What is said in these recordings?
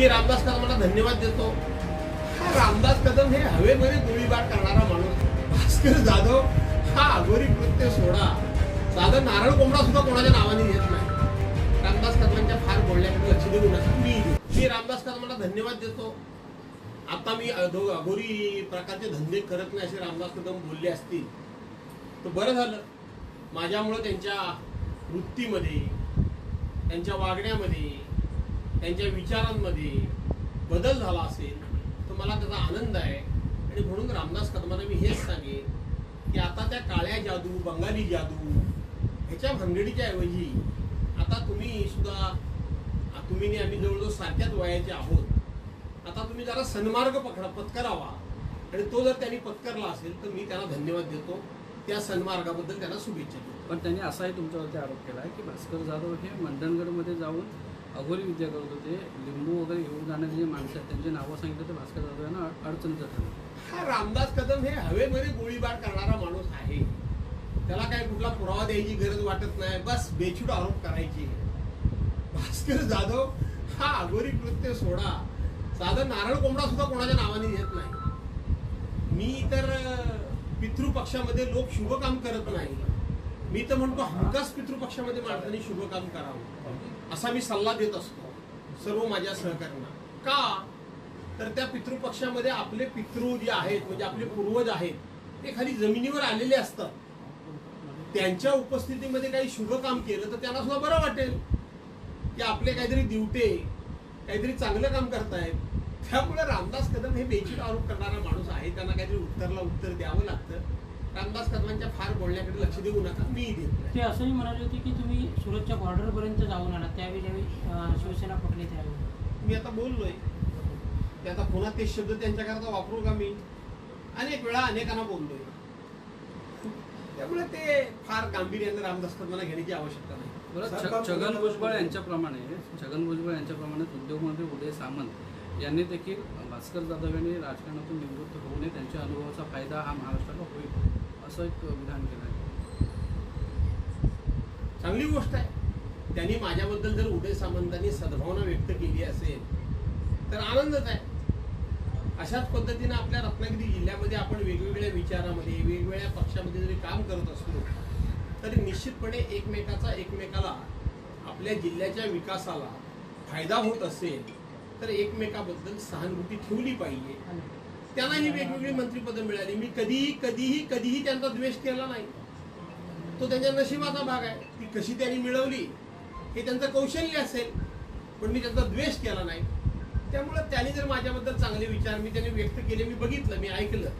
मी रामदास कदमांना धन्यवाद देतो. हा रामदास कदम हे हवेमध्ये गोळीबार करणारा माणूस. भास्कर जाधव हा अघोरी कृत्य सोडा. साधं नारळ कोंबडा सुद्धा कोणाच्या नावाने येत नाही. रामदास कदमांच्या फार बोलण्याकडे लक्ष देऊ नका. मी मी रामदास कदमांना धन्यवाद देतो. आता मी अधो अघोरी प्रकारचे धंदे करत नाही असे रामदास कदम बोलले असतील. तर बरं झालं. माझ्यामुळं त्यांच्या वृत्तीमध्ये त्यांच्या वागण्यामध्ये त्यांच्या विचारांमध्ये बदल झाला असेल तर मला त्याचा आनंद आहे. आणि म्हणून रामदास कदमांना मी हेच सांगेन की आता त्या काळ्या जादू बंगाली जादू ह्याच्या भानगडीच्या ऐवजी आता तुम्ही सुद्धा तुम्ही आम्ही जवळजवळ सारख्याच वयाचे आहोत. आता तुम्ही जरा सन्मार्ग पकडा पत्करावा. आणि तो जर त्यांनी पत्करला असेल तर मी त्यांना धन्यवाद देतो. त्या सन्मार्गाबद्दल त्यांना शुभेच्छा देतो. पण त्यांनी असाही तुमच्यावरती आरोप केला आहे की भास्कर जाधव हे मंडणगडमध्ये जाऊन अघोरी विद्या करत होते लिंबू वगैरे घेऊन जाणारे जे माणसं आहेत त्यांची नावं सांगितलं तर भास्कर जाधव यांना अड- अडचणीचं ठरलं हा रामदास कदम हे हवेमध्ये गोळीबार करणारा माणूस आहे. त्याला काय कुठला पुरावा द्यायची गरज वाटत नाही. बस बेछूट आरोप करायची. भास्कर जाधव हा अघोरी कृत्य सोडा. साधं नारळ कोंबडा सुद्धा कोणाच्या नावाने येत नाही. मी तर पितृपक्षामध्ये लोक शुभ काम करत नाही. मी तर म्हणतो हमखास पितृपक्षामध्ये माणसाने शुभ काम करावं असा मी सल्ला देत असतो. सर्व माझ्या सहकाऱ्यांना. का? तर त्या पितृपक्षामध्ये आपले पितृ जे आहेत म्हणजे आपले पूर्वज आहेत ते खाली जमिनीवर आलेले असतात. त्यांच्या उपस्थितीमध्ये काही शुभ काम केलं तर त्यांना सुद्धा बरं वाटेल. की आपले काहीतरी दिवटे काहीतरी चांगलं काम करतायत. त्यामुळे रामदास कदम हे बेचित आरोप करणारा माणूस आहे. त्यांना काहीतरी उत्तरला उत्तर द्यावं लागतं. रामदास कदमांच्या फार बोलण्याकडे लक्ष देऊ नका. मी देत नाही. ते असंही म्हणाले होते की तुम्ही सुरतच्या बॉर्डरपर्यंत जाऊन आला त्यावेळी ज्यावेळी शिवसेना फुटली त्यावेळी. मी आता बोललोय. ते आता पुन्हा ते शब्द त्यांच्याकरता वापरू का मी? अनेक वेळा अनेकांना बोललोय. त्यामुळे ते फार गांभीर्याने रामदास कदमांना घेण्याची आवश्यकता नाही. छगन भुजबळ? यांच्याप्रमाणे छगन भुजबळ यांच्याप्रमाणे उद्योगमंत्री उदय सामंत यांनी देखील भास्कर जाधव यांनी राजकारणातून निवृत्त होऊ नये त्यांच्या अनुभवाचा फायदा हा महाराष्ट्राला होईल. असं एक विधान केलं आहे. चांगली गोष्ट आहे. त्यांनी माझ्याबद्दल जर उदय सामंतांनी सद्भावना व्यक्त केली असेल तर आनंदच आहे. अशाच पद्धतीनं आपल्या रत्नागिरी जिल्ह्यामध्ये आपण वेगवेगळ्या विचारामध्ये वेगवेगळ्या पक्षामध्ये जरी काम करत असलो तरी निश्चितपणे एकमेकाचा एकमेकाला आपल्या जिल्ह्याच्या विकासाला फायदा होत असेल तर एकमेकाबद्दल सहानुभूती ठेवली पाहिजे. त्यांनाही वेगवेगळी मंत्रिपदं मिळाली. मी कधीही कधीही कधीही त्यांचा द्वेष केला नाही. तो त्यांच्या नशिबाचा भाग आहे. ती कशी त्यांनी मिळवली हे त्यांचं कौशल्य असेल पण मी त्यांचा द्वेष केला नाही. त्यामुळं त्यांनी जर माझ्याबद्दल चांगले विचार मी त्यांनी व्यक्त केले मी बघितलं मी ऐकलं.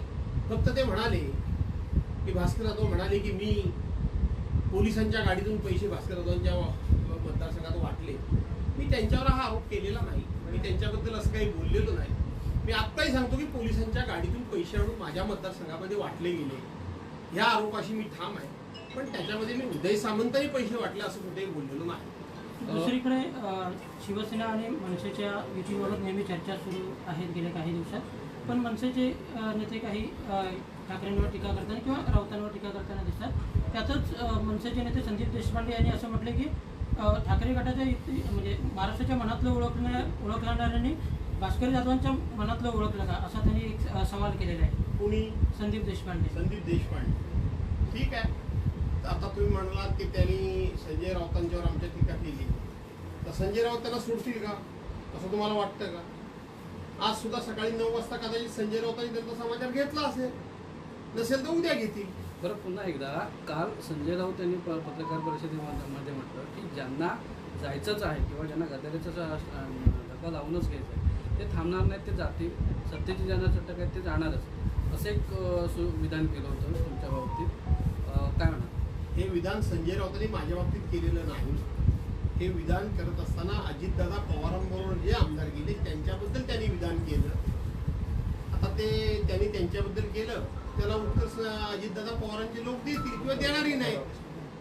फक्त ते म्हणाले की भास्कर जाधव म्हणाले की मी पोलिसांच्या गाडीतून पैसे भास्कर जाधवांच्या मतदारसंघात वाटले. मी त्यांच्यावर हा आरोप केलेला नाही. मी त्यांच्याबद्दल असं काही बोललेलो नाही. मी आत्ताही सांगतो की पोलिसांच्या गाडीतून पैसे आणून माझ्या मतदारसंघामध्ये वाटले गेले. ह्या आरोपाशी मी ठाम आहे. पण त्याच्यामध्ये मी उदय सामंतही पैसे वाटले असं कुठेही बोललेलो नाही. दुसरीकडे शिवसेना आणि मनसेच्या युतीवर नेहमी चर्चा सुरू आहेत गेल्या काही दिवसात. पण मनसेचे नेते काही ठाकरेंवर टीका करताना किंवा राऊतांवर टीका करताना दिसतात. त्यातच मनसेचे नेते संदीप देशपांडे यांनी असं म्हटलं की ठाकरे गटाच्या युती म्हणजे महाराष्ट्राच्या मनातलं ओळखण्या ओळखणाऱ्यांनी भास्कर जाधवांच्या मनातलं ओळखलं का? असा त्यांनी एक सवाल केलेला आहे. कुणी? संदीप देशपांडे. संदीप देशपांडे. ठीक आहे. तर आता तुम्ही म्हणालात की त्यांनी संजय राऊतांच्यावर आमच्या टीका केली. तर संजय राऊत त्यांना सोडतील का? असं तुम्हाला वाटतं का? आज सुद्धा सकाळी नऊ वाजता कदाचित संजय राऊतांनी त्यांचा समाचार घेतला असेल. नसेल तर उद्या घेतील. बरं पुन्हा एकदा काल संजय राऊत यांनी प- पत्रकार परिषदेमध्ये मध्ये म्हटलं की ज्यांना जायचंच आहे किंवा ज्यांना अं, धक्का लावूनच घ्यायचा आहे ते थांबणार नाहीत ते जातील. सत्तेची ज्यांना चटक आहेत ते जाणारच. असं एक सु विधान केलं होतं तुमच्या बाबतीत. काय म्हणा हे विधान संजय राऊतांनी माझ्या बाबतीत केलेलं नाही. हे विधान करत असताना अजितदादा पवारांबरोबर जे आमदार गेले त्यांच्याबद्दल त्यांनी विधान केलं. आता ते त्यांनी त्यांच्याबद्दल केलं त्याला उत्तर अजितदादा पवारांचे लोक देतील किंवा देणारही नाही